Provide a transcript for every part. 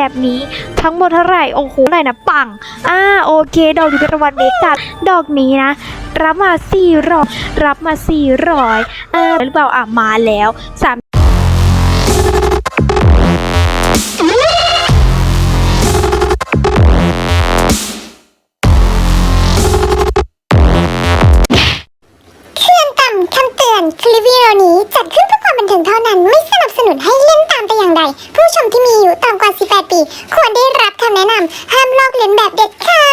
แบบนี้ทั้งหมดเท่าไหร่โอ้โหไหร่นะปังอ่าโอเค ดอกนี้เป็นรางวัลเมกาดดอกนี้นะ รับมา400รับมา400เออหรือเปล่าอะมาแล้วสามเตือนต่ำคำเตือนคลิปวิดีโอนี้จัดขึ้นเพื่อความบันเทิงเท่านั้นไม่ นุนให้เล่นตามแต่อย่างใด ผู้ชมที่มีอายุต่ำกว่า 18 ปี ควรได้รับคำแนะนำห้ามลอกเลียนแบบเด็ดขาด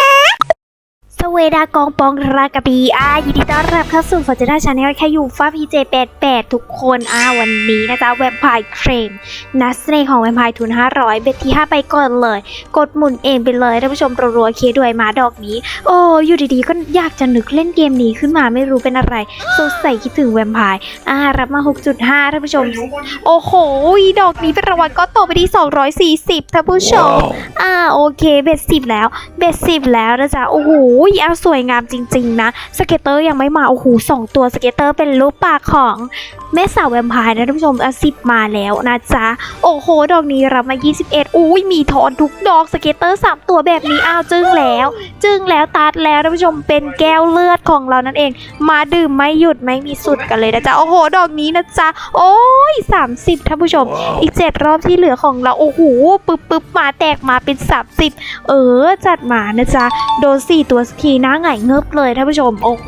สเวดากองปองรากระบีอายินดีต้อนรับเข้าสู่ฟอร์จูน่าชาแนลแค่อยู่ฟ้าพีเจ88ทุกคนอ่าวันนี้นะจ๊ะแวมไพร์เครมนัสเน่ของแวมไพร์ทุน500เบ็ดที่5ไปก่อนเลย กดหมุนเองไปเลยท่านผู้ชมรัวๆเคด้วยมาดอกนี้ โอ้อยู่ดีๆ ก็อยากจะนึกเล่นเกมนี้ขึ้นมาไม่รู้เป็นอะไรสงสัยคิดถึงแวมไพร์อ่ารับมา6.5ท่านผู้ชม โอ้โหดอกนี้เป็นรางวัลก็โตไปที่240ท่านผู้ชมอ่าโอเคเบ็ดสิบแล้วเบ็ดสิบแล้วนะจ๊ะโอ้โหเอาสวยงามจริง ๆ นะ สเก็ตเตอร์ยังไม่มาโอ้โหสองตัวสเก็ตเตอร์เป็นรูปปากของแม่สาวแวมไพร์นะท่านผู้ชมอะสิบมาแล้วนะจ๊ะ โอ้โห ดอกนี้รับมา 21 อุ้ยมีทอนทุกดอกสเก็ตเตอร์สามตัวแบบนี้อ้าวจึ้งแล้ว จึ้งแล้วตัดแล้วท่านผู้ชมเป็นแก้วเลือดของเรานั่นเอง มาดื่มไม่หยุดไม่มีสุดกันเลยนะจ๊ะ โอ้โห ดอกนี้นะจ๊ะ โอ้ย 30ท่านผู้ชม อีก 7 รอบที่เหลือของเราโอ้โหปึ๊บปึ๊บมาแตกมาเป็น 30 เออ จัดมานะจ๊ะ โดน4ตัวสกทีหน้าหงเงิบเลยท่านผู้ชม โอ้โห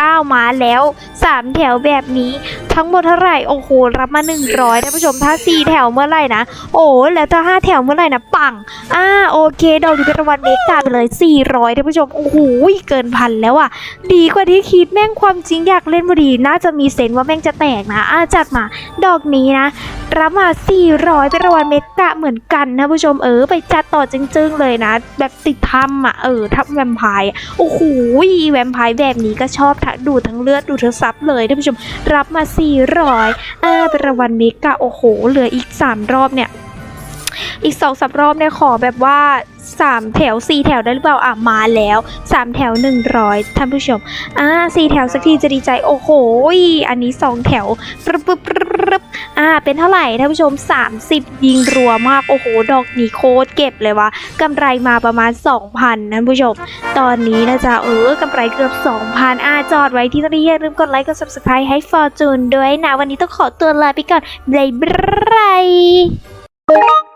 อ้าวมาแล้ว3แถวแบบนี้ทั้งหมดเท่าไหร่โอ้โหรับมา 100ท่านผู้ชมถ้า4แถวเมื่อไหร่นะโอ้แล้วถ้า5แถวเมื่อไหร่นะปังอ่าโอเคดอกนี้เป็นรางวัลเมกาไปเลย 400ท่านผู้ชมโอ้โหเกินพันแล้วอะดีกว่าที่คิดแม่งความจริงอยากเล่นพอดีน่าจะมีเซนว่าแม่งจะแตกนะอ่าจัดมาดอกนี้นะ รับมา 400 เป็นรางวัลเมกะเหมือนกันนะผู้ชมเออไปจัดต่อจึ้งๆเลยนะ แบบติดทำอะเออทับแวมไพร์โอ้โหแวมไพร์แบบนี้ก็ชอบทั้งดูทั้งเลือดดูทั้งซับเลยท่านผู้ชมรับมา 400อ่าเป็นรางวัลเมกะโอ้โหเหลืออีก 3 รอบเนี่ย อีกสองสามรอบเนี่ยขอแบบว่า3แถว4แถวได้หรือเปล่าอะมาแล้ว3แถว100ท่านผู้ชมอ่าสี่แถวสักทีจะดีใจโอ้โหอันนี้2แถวปึ๊บปึ๊บปึ๊บอ่าเป็นเท่าไหร่ท่านผู้ชม30ยิงรัวมากโอ้โหดอกนี้โคตรเก็บเลยวะกำไรมาประมาณ2,000ท่านผู้ชม ตอนนี้นะจ๊ะเออกำไรเกือบ2,000อ่าจอดไว้ที่ตรงนี้อย่าลืมกดไลค์กด subscribe ให้ Fortune ด้วยนะวันนี้ต้องขอตัวลาไปก่อนบายบาย